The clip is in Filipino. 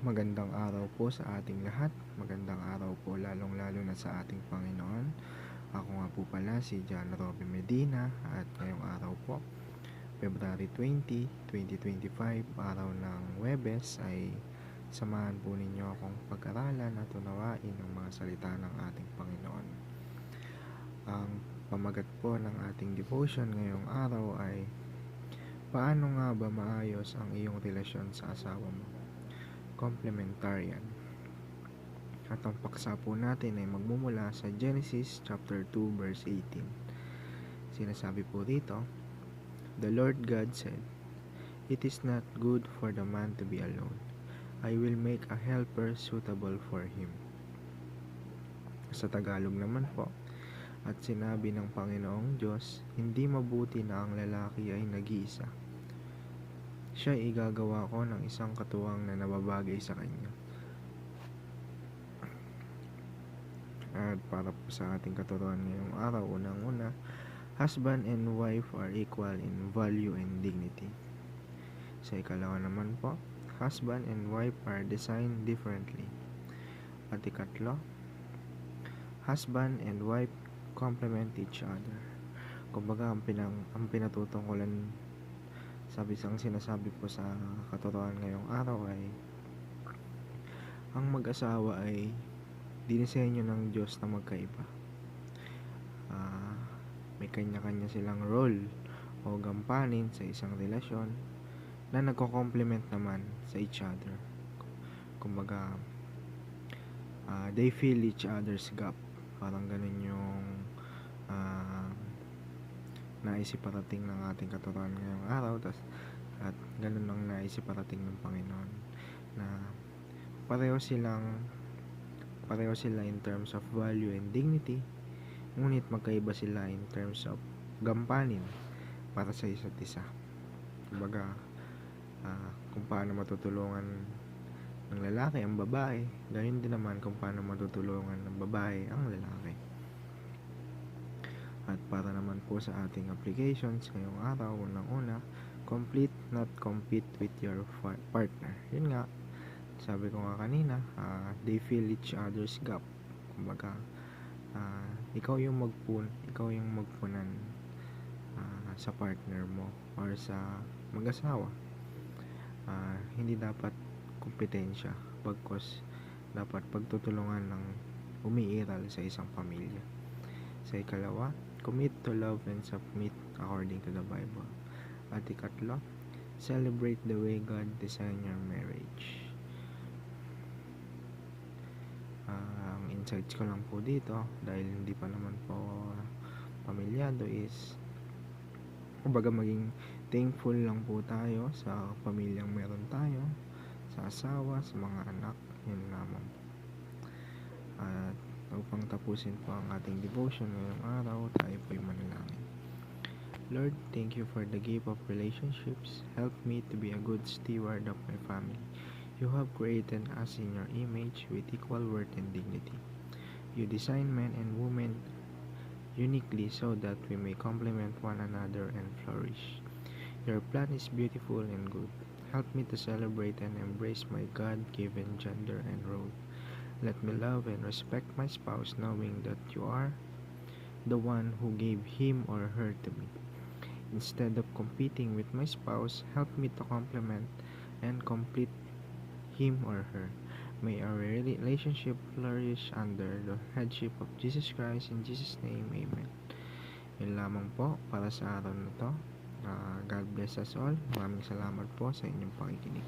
Magandang araw po sa ating lahat. Magandang araw po lalong-lalo na sa ating Panginoon. Ako nga po pala si John Robby Medina at ngayong araw po, February 20, 2025, araw ng Webes ay samahan po ninyo akong pag-aralan at unawain ang mga salita ng ating Panginoon. Ang pamagat po ng ating devotion ngayong araw ay Paano nga ba maayos ang iyong relasyon sa asawa mo? Complementarian. At ang paksa po natin ay magmumula sa Genesis chapter 2 verse 18. Sinasabi po dito, The Lord God said, It is not good for the man to be alone. I will make a helper suitable for him. Sa Tagalog naman po, at sinabi ng Panginoong Diyos, hindi mabuti na ang lalaki ay nag-iisa siya igagawa ko ng isang katuwang na nababagay sa kanya. At para po sa ating katuruan ngayong araw, unang-una, husband and wife are equal in value and dignity. Sa ikalawa naman po, husband and wife are designed differently. At ikatlo, husband and wife complement each other. Kumbaga, ang, pinang, ang pinatutungkulan sabi sang sinasabi po sa katotohanan ngayong araw ay ang mag-asawa ay dinisenyo ng Diyos na magkaiba. Uh, may kanya-kanya silang role o gampanin sa isang relasyon na nagko-complement naman sa each other. Kumbaga, uh, they fill each other's gap. Parang ganun yung naisiparating ng ating katuruan ngayong araw tas, at ganun ang naisiparating ng Panginoon na pareho silang pareho sila in terms of value and dignity ngunit magkaiba sila in terms of gampanin para sa isa't isa. Kumbaga uh, kung paano matutulungan ng lalaki ang babae ganyan din naman kung paano matutulungan ng babae ang lalaki at para naman po sa ating applications ngayong araw, unang-una, complete not compete with your partner. Yun nga, sabi ko nga kanina, uh, they fill each other's gap. Kumbaga, uh, ikaw yung magpun, ikaw yung magpunan uh, sa partner mo or sa mag-asawa. Uh, hindi dapat kompetensya, bagkos dapat pagtutulungan ng umiiral sa isang pamilya. Sa ikalawa, Commit to love and submit according to the Bible. At ikatlo, celebrate the way God designed your marriage. Uh, ang insights ko lang po dito, dahil hindi pa naman po pamilyado is, kumbaga maging thankful lang po tayo sa pamilyang meron tayo, sa asawa, sa mga anak, yun lamang. At upang tapusin po ang ating devotion ngayong araw, tayo po'y manalangin. Lord, thank you for the gift of relationships. Help me to be a good steward of my family. You have created us in your image with equal worth and dignity. You design men and women uniquely so that we may complement one another and flourish. Your plan is beautiful and good. Help me to celebrate and embrace my God given gender and role. Let me love and respect my spouse knowing that you are the one who gave him or her to me. Instead of competing with my spouse, help me to complement and complete him or her. May our relationship flourish under the headship of Jesus Christ. In Jesus' name, Amen. Yun lamang po para sa araw na to. Uh, God bless us all. Maraming salamat po sa inyong pakikinig.